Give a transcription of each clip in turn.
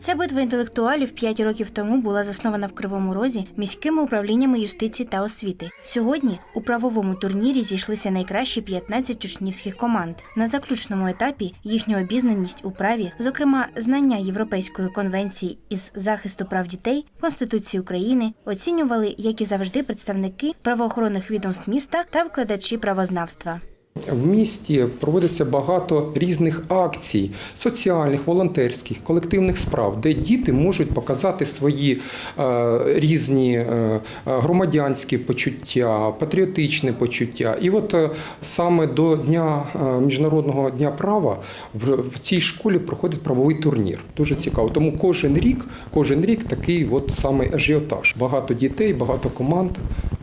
Ця битва інтелектуалів 5 років тому була заснована в Кривому Розі міськими управліннями юстиції та освіти. Сьогодні у правовому турнірі зійшлися найкращі 15 учнівських команд. На заключному етапі їхню обізнаність у праві, зокрема знання Європейської конвенції із захисту прав дітей, Конституції України, оцінювали, як і завжди, представники правоохоронних відомств міста та викладачі правознавства. В місті проводиться багато різних акцій соціальних, волонтерських, колективних справ, де діти можуть показати свої е, різні е, громадянські почуття, патріотичне почуття. І от е, саме до дня міжнародного дня права в цій школі проходить правовий турнір. Дуже цікаво. Тому кожен рік, кожен рік такий от саме ажіотаж. Багато дітей, багато команд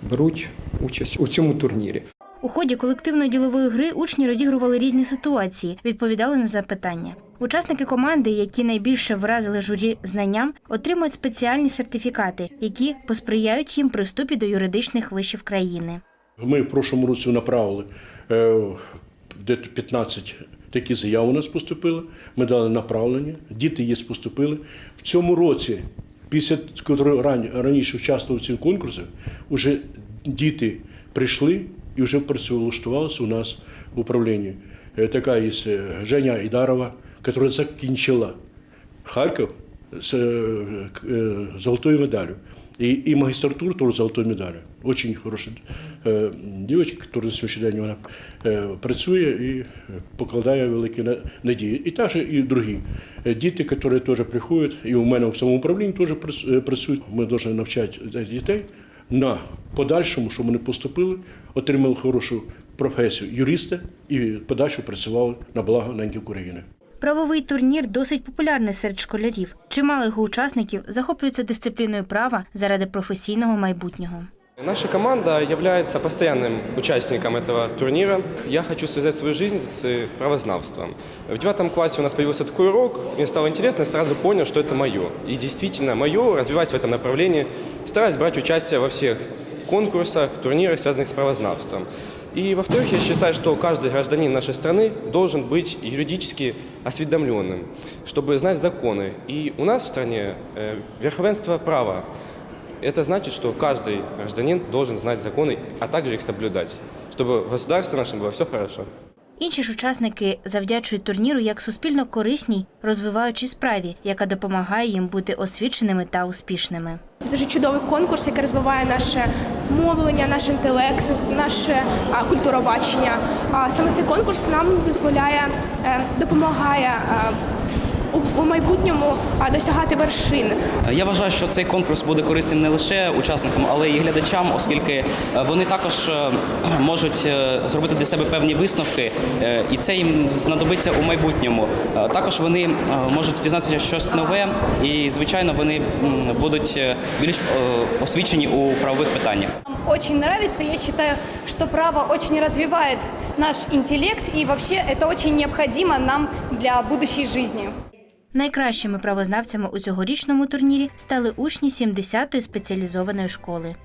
беруть участь у цьому турнірі. У ході колективної ділової гри учні розігрували різні ситуації, відповідали на запитання. Учасники команди, які найбільше вразили журі знанням, отримують спеціальні сертифікати, які посприяють їм при вступі до юридичних вишів країни. Ми в прошлому році направили е, десь 15 такі заяви у нас поступили. Ми дали направлення, діти є поступили. В цьому році, після раніше участвували в цьому конкурсі, вже діти прийшли і вже працевлаштувалися у нас в управлінні. Е, Така є е, Женя Ідарова, яка закінчила Харків з е, золотою медаллю. И, и магистратуру тоже золотой медалью. Очень хорошая е, дівчинка, яка на сьогоднішній день вона е, працює і покладає великі на- надії. І також і другі діти, які теж приходять, і у мене в самому управлінні теж працю- працюють. Ми повинні навчати дітей на подальшому, щоб вони поступили, отримали хорошу професію юриста і подальше працювали на благо неньки України. Правовий турнір досить популярний серед школярів. Чимало його учасників захоплюються дисципліною права заради професійного майбутнього. Наша команда является постоянным участником этого турнира. Я хочу связать свою жизнь с правознавством. В девятом классе у нас появился такой урок, мне стало интересно, я сразу понял, что это мое. И действительно мое, развиваясь в этом направлении, стараюсь брать участие во всех конкурсах, турнирах, связанных с правознавством. И, во-вторых, я считаю, что каждый гражданин нашей страны должен быть юридически осведомленным, чтобы знать законы. И у нас в стране э, верховенство права. Это значит, что каждый гражданин должен знать законы, а также их соблюдать, чтобы в государстве нашем было все хорошо. Інші ж учасники завдячують турніру як суспільно корисній, розвиваючій справі, яка допомагає їм бути освіченими та успішними. Дуже чудовий конкурс, який розвиває наше мовлення, наш інтелект, наше а, культуробачення. А саме цей конкурс нам дозволяє, е, допомагає е, у, майбутньому досягати вершин. Я вважаю, що цей конкурс буде корисним не лише учасникам, але й глядачам, оскільки е, вони також е, можуть е, зробити для себе певні висновки, е, і це їм знадобиться у майбутньому. Е, Також вони е, можуть дізнатися щось нове, і звичайно вони будуть е, більш е, освічені у правових питаннях. Очень нравится. Я считаю, что право очень развивает наш интеллект, и вообще это очень необходимо нам для будущей жизни. Найкращими правознавцями у цьогорічному турнірі стали учні 70-ї спеціалізованої школи.